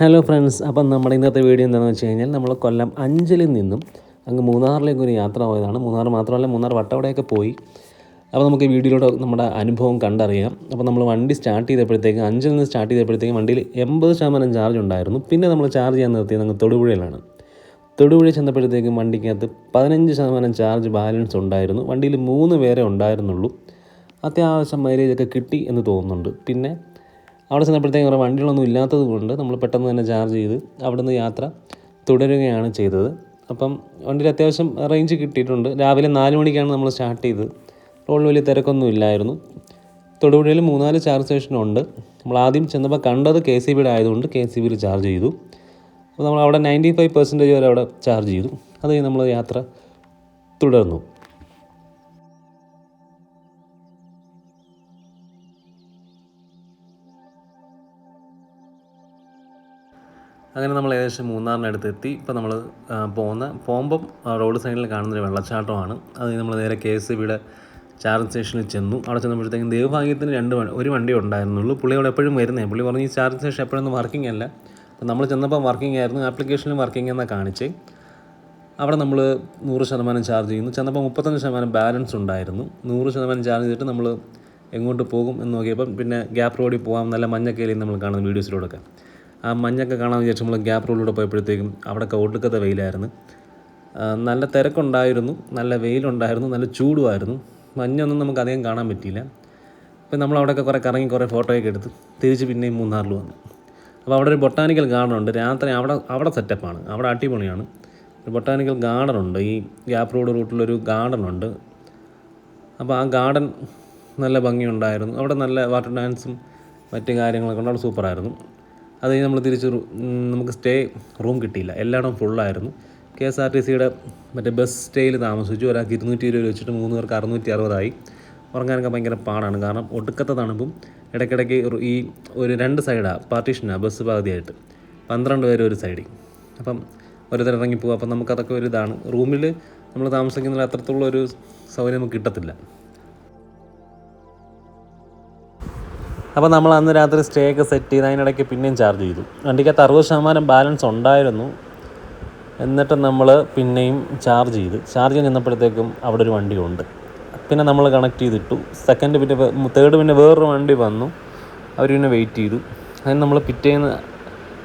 Hello friends അപ്പം നമ്മുടെ ഇന്നത്തെ വീഡിയോ എന്താണെന്ന് വെച്ച് കഴിഞ്ഞാൽ നമ്മൾ കൊല്ലം അഞ്ചലിൽ നിന്നും അങ്ങ് മൂന്നാറിലേക്ക് ഒരു യാത്ര പോയതാണ്. മൂന്നാർ മാത്രമല്ല മൂന്നാർ വട്ടവടയൊക്കെ പോയി. അപ്പോൾ നമുക്ക് വീഡിയോയിലൂടെ നമ്മുടെ അനുഭവം കണ്ടറിയാം. അപ്പോൾ നമ്മൾ വണ്ടി സ്റ്റാർട്ട് ചെയ്തപ്പോഴത്തേക്ക് അഞ്ചിൽ നിന്ന് സ്റ്റാർട്ട് ചെയ്തപ്പോഴത്തേക്ക് വണ്ടിയിൽ എൺപത് ശതമാനം ചാർജ് ഉണ്ടായിരുന്നു. പിന്നെ നമ്മൾ ചാർജ് ചെയ്യാൻ നിർത്തിയത് അങ്ങ് തൊടുപുഴയിലാണ്. തൊടുപുഴ ചെന്നപ്പോഴത്തേക്കും വണ്ടിക്കകത്ത് പതിനഞ്ച് ശതമാനം ചാർജ് ബാലൻസ് ഉണ്ടായിരുന്നു. വണ്ടിയിൽ മൂന്ന് പേരെ ഉണ്ടായിരുന്നുള്ളൂ. അത്യാവശ്യം മൈലേജൊക്കെ കിട്ടി എന്ന് തോന്നുന്നുണ്ട്. പിന്നെ അവിടെ ചെന്നപ്പോഴത്തേക്കും കുറേ വണ്ടികളൊന്നും ഇല്ലാത്തത് കൊണ്ട് നമ്മൾ പെട്ടെന്ന് തന്നെ ചാർജ് ചെയ്ത് അവിടെ നിന്ന് യാത്ര തുടരുകയാണ് ചെയ്തത്. അപ്പം വണ്ടിയിൽ അത്യാവശ്യം റേഞ്ച് കിട്ടിയിട്ടുണ്ട്. രാവിലെ നാല് മണിക്കാണ് നമ്മൾ സ്റ്റാർട്ട് ചെയ്തത്. റോഡിൽ വലിയ തിരക്കൊന്നും ഇല്ലായിരുന്നു. തൊടുപുഴയിൽ മൂന്നാൽ ചാർജ് സ്റ്റേഷനുണ്ട് നമ്മൾ ആദ്യം ചെന്നപ്പോൾ കണ്ടത് കെ സി ബിയുടെ ആയതുകൊണ്ട് കെ സി ബിയിൽ ചാർജ് ചെയ്തു. അപ്പോൾ നമ്മൾ അവിടെ നയന്റി ഫൈവ് പെർസെന്റേജ് വരെ അവിടെ ചാർജ് ചെയ്തു. അത് കഴിഞ്ഞ് നമ്മൾ യാത്ര തുടർന്നു. അങ്ങനെ നമ്മൾ ഏകദേശം മൂന്നാറിനടുത്ത് എത്തി ഇപ്പോൾ നമ്മൾ പോകുന്ന പോകുമ്പം റോഡ് സൈഡിൽ കാണുന്നൊരു വെള്ളച്ചാട്ടമാണ്. അത് നമ്മൾ നേരെ കെ എസ് ബിയുടെ ചാർജ് സ്റ്റേഷനിൽ ചെന്നു. അവിടെ ചെന്നപ്പോഴത്തേക്കും ദേവഭാഗ്യത്തിന് രണ്ട് ഒരു വണ്ടി ഉണ്ടായിരുന്നുള്ളൂ. പുള്ളി അവിടെ എപ്പോഴും വരുന്നേ. പുള്ളി പറഞ്ഞു ഈ ചാർജ് സ്റ്റേഷൻ എപ്പോഴൊന്നും വർക്കിംഗ് അല്ല. അപ്പോൾ നമ്മൾ ചെന്നപ്പോൾ വർക്കിംഗ് ആയിരുന്നു. ആപ്ലിക്കേഷനിൽ വർക്കിംഗ് എന്നാണ് കാണിച്ച്. അവിടെ നമ്മൾ നൂറ് ശതമാനം ചാർജ് ചെയ്യുന്നു. ചെന്നപ്പോൾ മുപ്പത്തഞ്ച് ശതമാനം ബാലൻസ് ഉണ്ടായിരുന്നു. നൂറ് ശതമാനം ചാർജ് ചെയ്തിട്ട് നമ്മൾ എങ്ങോട്ട് പോകും എന്ന് നോക്കിയപ്പം പിന്നെ ഗ്യാപ്പ് റോഡിൽ പോകാം നല്ല മഞ്ഞക്കേലിയും നമ്മൾ കാണുന്ന വീഡിയോസിലൂടെയൊക്കെ. ആ മഞ്ഞൊക്കെ കാണാൻ വിചാരിച്ച് നമ്മൾ ഗ്യാപ്പ് റോഡിലൂടെ പോയപ്പോഴത്തേക്കും അവിടെയൊക്കെ ഒടുക്കത്തെ വെയിലായിരുന്നു. നല്ല തിരക്കുണ്ടായിരുന്നു നല്ല വെയിലുണ്ടായിരുന്നു നല്ല ചൂടുമായിരുന്നു. മഞ്ഞൊന്നും നമുക്ക് അധികം കാണാൻ പറ്റിയില്ല. അപ്പം നമ്മൾ അവിടെയൊക്കെ കുറേ കറങ്ങി കുറേ ഫോട്ടോയൊക്കെ എടുത്ത് തിരിച്ച് പിന്നെയും മൂന്നാറിൽ വന്നു. അപ്പോൾ അവിടെ ഒരു ബൊട്ടാനിക്കൽ ഗാർഡൻ ഉണ്ട്. രാത്രി അവിടെ അവിടെ സെറ്റപ്പാണ്. അവിടെ അടിപൊളിയാണ്. ഒരു ബൊട്ടാനിക്കൽ ഗാർഡൻ ഉണ്ട്. ഈ ഗ്യാപ്പ് റോഡ് റൂട്ടിലൊരു ഗാർഡൻ ഉണ്ട്. അപ്പോൾ ആ ഗാർഡൻ നല്ല ഭംഗിയുണ്ടായിരുന്നു. അവിടെ നല്ല വാട്ടർ ഡാൻസും മറ്റു കാര്യങ്ങളൊക്കെ ഉണ്ട്. അവിടെ സൂപ്പറായിരുന്നു. അത് കഴിഞ്ഞ് നമ്മൾ തിരിച്ച് നമുക്ക് സ്റ്റേ റൂം കിട്ടിയില്ല. എല്ലായിടവും ഫുള്ളായിരുന്നു കെ എസ് ആർ ടി സിയുടെ മറ്റേ ബസ് സ്റ്റേയിൽ താമസിച്ചു. ഒരാൾക്ക് ഇരുന്നൂറ്റി ഇരുപത് വെച്ചിട്ട് മൂന്ന് പേർക്ക് അറുന്നൂറ്റി അറുപതായി ഉറങ്ങാനൊക്കെ ഭയങ്കര പാടാണ്. കാരണം ഒടുക്കത്തെ തണുപ്പും ഇടയ്ക്കിടയ്ക്ക് ഈ ഒരു രണ്ട് സൈഡാണ് പാർട്ടീഷനാണ് ബസ് പകുതിയായിട്ട് പന്ത്രണ്ട് പേര് ഒരു സൈഡിൽ അപ്പം ഓരോരുത്തർ ഇറങ്ങിപ്പോകും. അപ്പം നമുക്കതൊക്കെ ഒരു ഇതാണ്. റൂമിൽ നമ്മൾ താമസിക്കുന്നതിൽ അത്രത്തോളം ഒരു സൗകര്യം നമുക്ക് കിട്ടത്തില്ല. അപ്പോൾ നമ്മൾ അന്ന് രാത്രി സ്റ്റേ ഒക്കെ സെറ്റ് ചെയ്ത് അതിനിടയ്ക്ക് പിന്നെയും ചാർജ് ചെയ്തു. വണ്ടിക്കകത്ത് അറുപത് ശതമാനം ബാലൻസ് ഉണ്ടായിരുന്നു. എന്നിട്ട് നമ്മൾ പിന്നെയും ചാർജ് ചെയ്ത്. ചാർജ് ചെന്നപ്പോഴത്തേക്കും അവിടെ ഒരു വണ്ടി ഉണ്ട്. പിന്നെ നമ്മൾ കണക്ട് ചെയ്തിട്ടു. സെക്കൻഡ് പിന്നെ തേർഡ് പിന്നെ വേറൊരു വണ്ടി വന്നു. അവർ പിന്നെ വെയിറ്റ് ചെയ്തു. അതിന് നമ്മൾ പിറ്റേന്ന്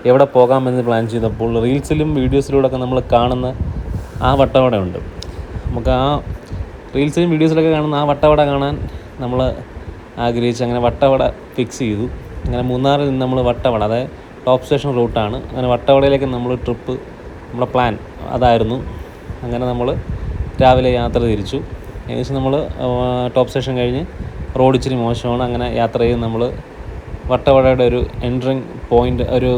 എവിടെ പോകാമെന്ന് പ്ലാൻ ചെയ്തപ്പോൾ റീൽസിലും വീഡിയോസിലൂടെയൊക്കെ നമ്മൾ കാണുന്ന ആ വട്ടവട ഉണ്ട്. നമുക്ക് ആ റീൽസിലും വീഡിയോസിലൊക്കെ കാണുന്ന ആ വട്ടവട കാണാൻ നമ്മൾ ആഗ്രഹിച്ച് അങ്ങനെ വട്ടവട ഫിക്സ് ചെയ്തു. അങ്ങനെ മൂന്നാറിൽ നിന്ന് നമ്മൾ വട്ടവട അതായത് ടോപ്പ് സ്റ്റേഷൻ റൂട്ടാണ് അങ്ങനെ വട്ടവടയിലേക്ക് നമ്മൾ ട്രിപ്പ് നമ്മുടെ പ്ലാൻ അതായിരുന്നു. അങ്ങനെ നമ്മൾ രാവിലെ യാത്ര തിരിച്ചു. ഏകദേശം നമ്മൾ ടോപ്പ് സ്റ്റേഷൻ കഴിഞ്ഞ് റോഡ് ഇച്ചിരി മോശമാണ്. അങ്ങനെ യാത്ര ചെയ്ത് നമ്മൾ വട്ടവടയുടെ ഒരു എൻട്രിങ് പോയിന്റ് ഒരു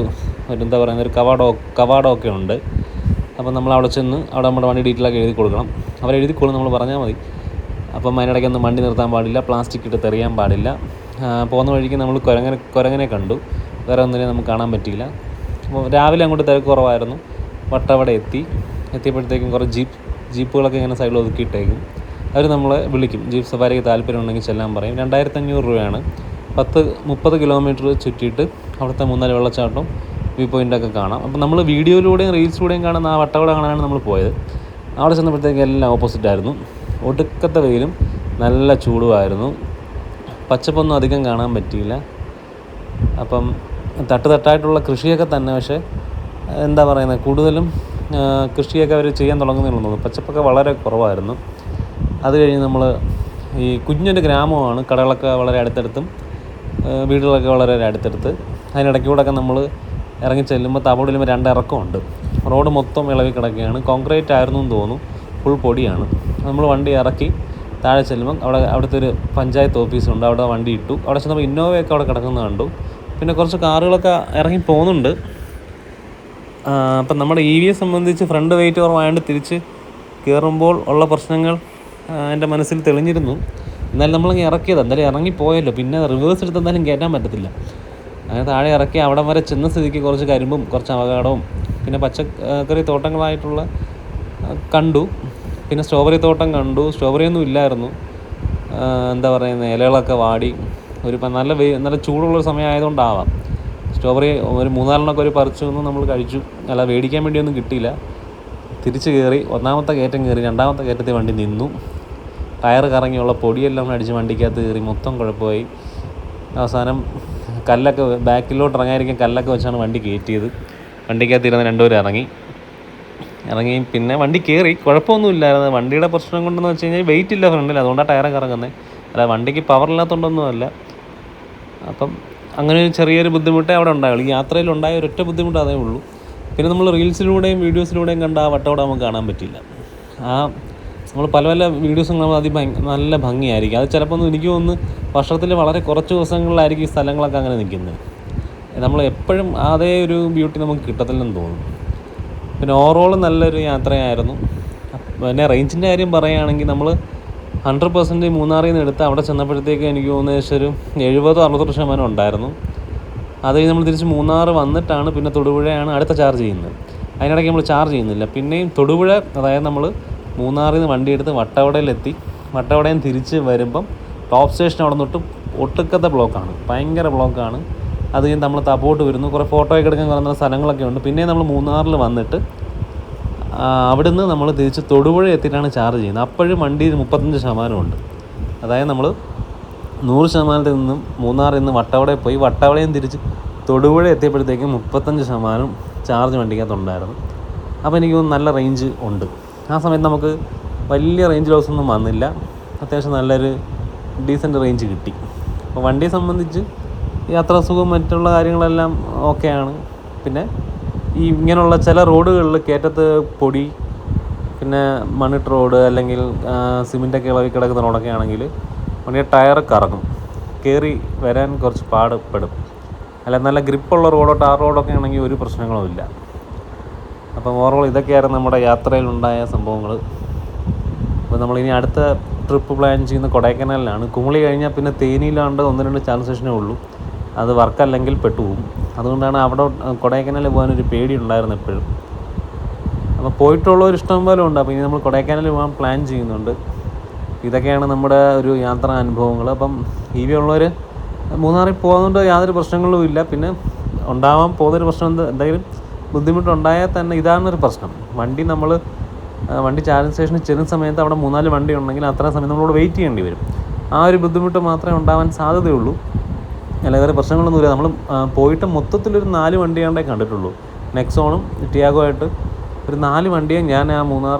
ഒരു എന്താ പറയുന്നത് ഒരു കവാടോ കവാടം ഒക്കെ ഉണ്ട്. അപ്പം നമ്മൾ അവിടെ ചെന്ന് അവിടെ നമ്മുടെ വണ്ടി ഡീറ്റെയിലൊക്കെ എഴുതി കൊടുക്കണം. അവർ എഴുതി നമ്മൾ പറഞ്ഞാൽ മതി. അപ്പം അതിനിടയ്ക്കൊന്നും വണ്ടി നിർത്താൻ പാടില്ല പ്ലാസ്റ്റിക് ഇട്ട് തെറിയാൻ പാടില്ല. പോകുന്ന വഴിക്ക് നമ്മൾ കുരങ്ങനെ കുരങ്ങനെ കണ്ടു. വേറെ ഒന്നിനെ നമുക്ക് കാണാൻ പറ്റിയില്ല. അപ്പോൾ രാവിലെ അങ്ങോട്ട് തിരക്ക് കുറവായിരുന്നു. വട്ടവട എത്തി. എത്തിയപ്പോഴത്തേക്കും കുറേ ജീപ്പ് ജീപ്പുകളൊക്കെ ഇങ്ങനെ സൈഡിൽ ഒതുക്കിയിട്ടേക്കും. അവർ നമ്മളെ വിളിക്കും. ജീപ്പ് സഫാരിക്ക് താല്പര്യം ഉണ്ടെങ്കിൽ ചെല്ലാൻ പറയും. രണ്ടായിരത്തി അഞ്ഞൂറ് രൂപയാണ്. പത്ത് മുപ്പത് കിലോമീറ്റർ ചുറ്റിയിട്ട് അവിടുത്തെ മൂന്നാൽ വെള്ളച്ചാട്ടം വ്യൂ പോയിന്റൊക്കെ കാണാം. അപ്പോൾ നമ്മൾ വീഡിയോയിലൂടെയും റീൽസിലൂടെയും കാണുന്ന ആ വട്ടവട കാണാനാണ് നമ്മൾ പോയത്. അവിടെ ചെന്നപ്പോഴത്തേക്ക് എല്ലാം ഓപ്പോസിറ്റ് ആയിരുന്നു. ഒടുക്കത്തെ വെയിലും നല്ല ചൂടുമായിരുന്നു. പച്ചപ്പൊന്നും അധികം കാണാൻ പറ്റിയില്ല. അപ്പം തട്ടുതട്ടായിട്ടുള്ള കൃഷിയൊക്കെ തന്നെ പക്ഷേ എന്താ പറയുന്നത് കൂടുതലും കൃഷിയൊക്കെ അവർ ചെയ്യാൻ തുടങ്ങുന്നുള്ളൂ പച്ചപ്പൊക്കെ വളരെ കുറവായിരുന്നു. അത് കഴിഞ്ഞ് നമ്മൾ ഈ കുഞ്ഞൊരു ഗ്രാമമാണ് കടകളൊക്കെ വളരെ അടുത്തടുത്തും വീടുകളൊക്കെ വളരെ അടുത്തടുത്ത്. അതിനിടയ്ക്കൂടെയൊക്കെ നമ്മൾ ഇറങ്ങി ചെല്ലുമ്പോൾ താപോട് ചെല്ലുമ്പോൾ രണ്ട് ഇറക്കമുണ്ട് റോഡ് മൊത്തം ഇളകി കിടക്കുകയാണ്. കോൺക്രീറ്റ് ആയിരുന്നു എന്ന് തോന്നുന്നു. ഫുൾ പൊടിയാണ്. നമ്മൾ വണ്ടി ഇറക്കി താഴെ ചെല്ലുമ്പം അവിടെ അവിടുത്തെ ഒരു പഞ്ചായത്ത് ഓഫീസുണ്ട്. അവിടെ വണ്ടി ഇട്ടു. അവിടെ ചെന്നപ്പോൾ ഇന്നോവയൊക്കെ അവിടെ കിടക്കുന്നത് കണ്ടു. പിന്നെ കുറച്ച് കാറുകളൊക്കെ ഇറങ്ങി പോകുന്നുണ്ട്. അപ്പം നമ്മുടെ ഇ വിയെ സംബന്ധിച്ച് ഫ്രണ്ട് വെയിറ്റ് കുറവായതുകൊണ്ട് തിരിച്ച് കയറുമ്പോൾ ഉള്ള പ്രശ്നങ്ങൾ എന്റെ മനസ്സിൽ തെളിഞ്ഞിരുന്നു. എന്നാലും നമ്മളിങ്ങനെ ഇറക്കിയത്. എന്തായാലും ഇറങ്ങിപ്പോയല്ലോ പിന്നെ റിവേഴ്സ് എടുത്ത് എന്തായാലും കയറ്റാൻ പറ്റത്തില്ല. അങ്ങനെ താഴെ ഇറക്കി അവിടം വരെ ചെന്ന സ്ഥിതിക്ക് കുറച്ച് കരിമ്പും കുറച്ച് അവകാടവും പിന്നെ പച്ചക്കറി തോട്ടങ്ങളായിട്ടുള്ള കണ്ടു. പിന്നെ സ്ട്രോബെറി തോട്ടം കണ്ടു. സ്ട്രോബെറി ഒന്നും ഇല്ലായിരുന്നു. എന്താ പറയുന്നത് ഇലകളൊക്കെ വാടി. ഒരു നല്ല നല്ല ചൂടുള്ള സമയമായതുകൊണ്ടാവാം. സ്ട്രോബെറി ഒരു മൂന്നാലെണ്ണൊക്കെ ഒരു പറിച്ചു ഒന്നും നമ്മൾ കഴിച്ചു. അല്ല മേടിക്കാൻ വേണ്ടിയൊന്നും കിട്ടിയില്ല. തിരിച്ച് കയറി ഒന്നാമത്തെ കയറ്റം കയറി രണ്ടാമത്തെ കയറ്റത്തിൽ വണ്ടി നിന്നു. ടയർ കറങ്ങിയുള്ള പൊടിയെല്ലാം അടിച്ച് വണ്ടിക്കകത്ത് കയറി മൊത്തം കുഴപ്പമായി. അവസാനം കല്ലൊക്കെ ബാക്കിലോട്ട് ഇറങ്ങാതിരിക്കാൻ കല്ലൊക്കെ വെച്ചാണ് വണ്ടി കയറ്റിയത്. വണ്ടിക്കകത്ത് ഇരുന്ന് രണ്ടുപേരും ഇറങ്ങി. ഇറങ്ങി. പിന്നെ വണ്ടി കയറി കുഴപ്പമൊന്നും ഇല്ലായിരുന്നു വണ്ടിയുടെ പ്രശ്നം കൊണ്ടെന്ന് വെച്ച് കഴിഞ്ഞാൽ വെയിറ്റ് ഇല്ല ഫ്രണ്ടിൽ അതുകൊണ്ടാണ് ടയർ കറങ്ങുന്നത് അല്ല വണ്ടിക്ക് പവർ ഇല്ലാത്തതുകൊണ്ടൊന്നുമല്ല അപ്പം അങ്ങനെ ഒരു ചെറിയൊരു ബുദ്ധിമുട്ടേ അവിടെ ഉണ്ടായുള്ളൂ. ഈ യാത്രയിൽ ഉണ്ടായ ഒരൊറ്റ ബുദ്ധിമുട്ട് അതേ ഉള്ളൂ. പിന്നെ നമ്മൾ റീൽസിലൂടെയും വീഡിയോസിലൂടെയും കണ്ട ആ വട്ടവട നമുക്ക് കാണാൻ പറ്റില്ല. ആ നമ്മൾ പല പല വീഡിയോസും കാണുമ്പോൾ അതി നല്ല ഭംഗിയായിരിക്കും. അത് ചിലപ്പോൾ എനിക്ക് തോന്നുന്നു വർഷത്തിൽ വളരെ കുറച്ച് ദിവസങ്ങളിലായിരിക്കും ഈ സ്ഥലങ്ങളൊക്കെ അങ്ങനെ നിൽക്കുന്നത്. നമ്മൾ എപ്പോഴും അതേ ഒരു ബ്യൂട്ടി നമുക്ക് കിട്ടത്തില്ലെന്ന് തോന്നുന്നു. പിന്നെ ഓവറോൾ നല്ലൊരു യാത്രയായിരുന്നു. പിന്നെ റേഞ്ചിന്റെ കാര്യം പറയുകയാണെങ്കിൽ നമ്മൾ ഹൺഡ്രഡ് പെർസെന്റ് മൂന്നാറിൽ നിന്ന് എടുത്ത് അവിടെ ചെന്നപ്പോഴത്തേക്ക് എനിക്ക് തോന്നുന്ന ഒരു എഴുപതോ അറുപത്തെട്ട് ശതമാനം ഉണ്ടായിരുന്നു. അത് നമ്മൾ തിരിച്ച് മൂന്നാർ വന്നിട്ടാണ് പിന്നെ തൊടുപുഴയാണ് അടുത്ത ചാർജ് ചെയ്യുന്നത്. അതിനിടയ്ക്ക് നമ്മൾ ചാർജ് ചെയ്യുന്നില്ല. പിന്നെയും തൊടുപുഴ അതായത് നമ്മൾ മൂന്നാറിൽ നിന്ന് വണ്ടി എടുത്ത് വട്ടവടയിലെത്തി. വട്ടവടയിൽ തിരിച്ച് വരുമ്പം ടോപ്പ് സ്റ്റേഷൻ അവിടെ നിന്നിട്ട് ഒട്ടുക്കത്തെ ബ്ലോക്കാണ് ഭയങ്കര ബ്ലോക്കാണ് അത് കഴിഞ്ഞ് നമ്മൾ തപോട്ട് വരുന്നു. കുറേ ഫോട്ടോ ഒക്കെ എടുക്കാൻ കുറേ സ്ഥലങ്ങളൊക്കെ ഉണ്ട്. പിന്നെ നമ്മൾ മൂന്നാറിൽ വന്നിട്ട് അവിടുന്ന് നമ്മൾ തിരിച്ച് തൊടുപുഴ എത്തിയിട്ടാണ് ചാർജ് ചെയ്യുന്നത്. അപ്പോഴും വണ്ടിയിൽ മുപ്പത്തഞ്ച് ശതമാനമുണ്ട്. അതായത് നമ്മൾ നൂറ് ശതമാനത്തിൽ നിന്നും മൂന്നാറിൽ നിന്ന് വട്ടവടയിൽ പോയി വട്ടവടയിൽ നിന്ന് തിരിച്ച് തൊടുപുഴ എത്തിയപ്പോഴത്തേക്കും മുപ്പത്തഞ്ച് ശതമാനം ചാർജ് വണ്ടിക്കകത്തുണ്ടായിരുന്നു. അപ്പോൾ എനിക്ക് നല്ല റേഞ്ച് ഉണ്ട്. ആ സമയത്ത് നമുക്ക് വലിയ റേഞ്ച് ലോസ് ഒന്നും വന്നില്ല. അത്യാവശ്യം നല്ലൊരു ഡീസന്റ് റേഞ്ച് കിട്ടി. അപ്പോൾ വണ്ടിയെ സംബന്ധിച്ച് യാത്രാസുഖം മറ്റുള്ള കാര്യങ്ങളെല്ലാം ഓക്കെയാണ്. പിന്നെ ഈ ഇങ്ങനെയുള്ള ചില റോഡുകളിൽ കയറ്റത്ത് പൊടി പിന്നെ മണ്ണിട്ട് റോഡ് അല്ലെങ്കിൽ സിമെന്റൊക്കെ ഇളകി കിടക്കുന്ന റോഡൊക്കെ ആണെങ്കിൽ വണ്ടിയെ ടയർ കറങ്ങും കയറി വരാൻ കുറച്ച് പാടുപെടും. അല്ല നല്ല ഗ്രിപ്പുള്ള റോഡോ ടാർ റോഡൊക്കെ ആണെങ്കിൽ ഒരു പ്രശ്നങ്ങളുമില്ല അപ്പം ഓവറോൾ ഇതൊക്കെയായിരുന്നു നമ്മുടെ യാത്രയിലുണ്ടായ സംഭവങ്ങൾ. അപ്പോൾ നമ്മളിനി അടുത്ത ട്രിപ്പ് പ്ലാൻ ചെയ്യുന്ന കൊടൈക്കനാലിലാണ്. കുമളി കഴിഞ്ഞാൽ പിന്നെ തേനിയിലാണ്ട് ഒന്ന് രണ്ട് ചാൻസ് സ്റ്റേഷനേ ഉള്ളൂ. അത് വർക്കല്ലെങ്കിൽ പെട്ടുപോകും അതുകൊണ്ടാണ് അവിടെ കൊടൈക്കനാലിൽ പോകാനൊരു പേടി ഉണ്ടായിരുന്നു എപ്പോഴും അപ്പോൾ പോയിട്ടുള്ളവർ ഇഷ്ടം പോലെ ഉണ്ട്. അപ്പോൾ ഇനി നമ്മൾ കൊടൈക്കനാലിൽ പോകാൻ പ്ലാൻ ചെയ്യുന്നുണ്ട്. ഇതൊക്കെയാണ് നമ്മുടെ ഒരു യാത്രാ അനുഭവങ്ങൾ. അപ്പം ഇ വി ഉള്ളവർ മൂന്നാറിൽ പോകുന്നതുകൊണ്ട് യാതൊരു പ്രശ്നങ്ങളും ഇല്ല. പിന്നെ ഉണ്ടാവാൻ പോകുന്നൊരു പ്രശ്നം എന്താ എന്തെങ്കിലും ബുദ്ധിമുട്ടുണ്ടായാൽ തന്നെ ഇതാണൊരു പ്രശ്നം. വണ്ടി നമ്മൾ വണ്ടി ചാർജിങ് സ്റ്റേഷനിൽ ചെല്ലുന്ന സമയത്ത് അവിടെ മൂന്നാൽ വണ്ടി ഉണ്ടെങ്കിൽ അത്രയും സമയം നമ്മളോട് വെയിറ്റ് ചെയ്യേണ്ടി വരും. ആ ഒരു ബുദ്ധിമുട്ട് മാത്രമേ ഉണ്ടാവാൻ സാധ്യതയുള്ളൂ. അല്ല വേറെ പ്രശ്നങ്ങളൊന്നുമില്ല നമ്മൾ പോയിട്ട് മൊത്തത്തിലൊരു നാല് വണ്ടിയാണ്ടേ കണ്ടിട്ടുള്ളൂ. നെക്സോണും ടിയാഗോ ആയിട്ട് ഒരു നാല് വണ്ടിയെ ഞാൻ ആ മൂന്നാർ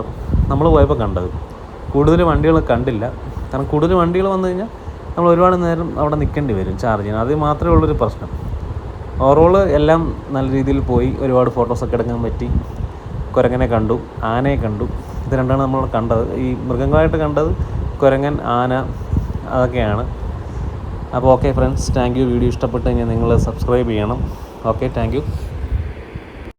നമ്മൾ പോയപ്പോൾ കണ്ടത്. കൂടുതൽ വണ്ടികൾ കണ്ടില്ല. കാരണം കൂടുതൽ വണ്ടികൾ വന്നു കഴിഞ്ഞാൽ നമ്മൾ ഒരുപാട് നേരം അവിടെ നിൽക്കേണ്ടി വരും ചാർജ് ചെയ്യാൻ. അത് മാത്രമേ ഉള്ളൊരു പ്രശ്നം. ഓവറോൾ എല്ലാം നല്ല രീതിയിൽ പോയി. ഒരുപാട് ഫോട്ടോസൊക്കെ എടുക്കാൻ പറ്റി. കുരങ്ങനെ കണ്ടു ആനയെ കണ്ടു. ഇത് രണ്ടാണ് നമ്മൾ കണ്ടത്. ഈ മൃഗങ്ങളായിട്ട് കണ്ടത് കുരങ്ങൻ ആന അതൊക്കെയാണ്. അപ്പോൾ okay friends thank you video ഇഷ്ടപ്പെട്ടെങ്കിൽ നിങ്ങൾ സബ്സ്ക്രൈബ് ചെയ്യണം. Okay thank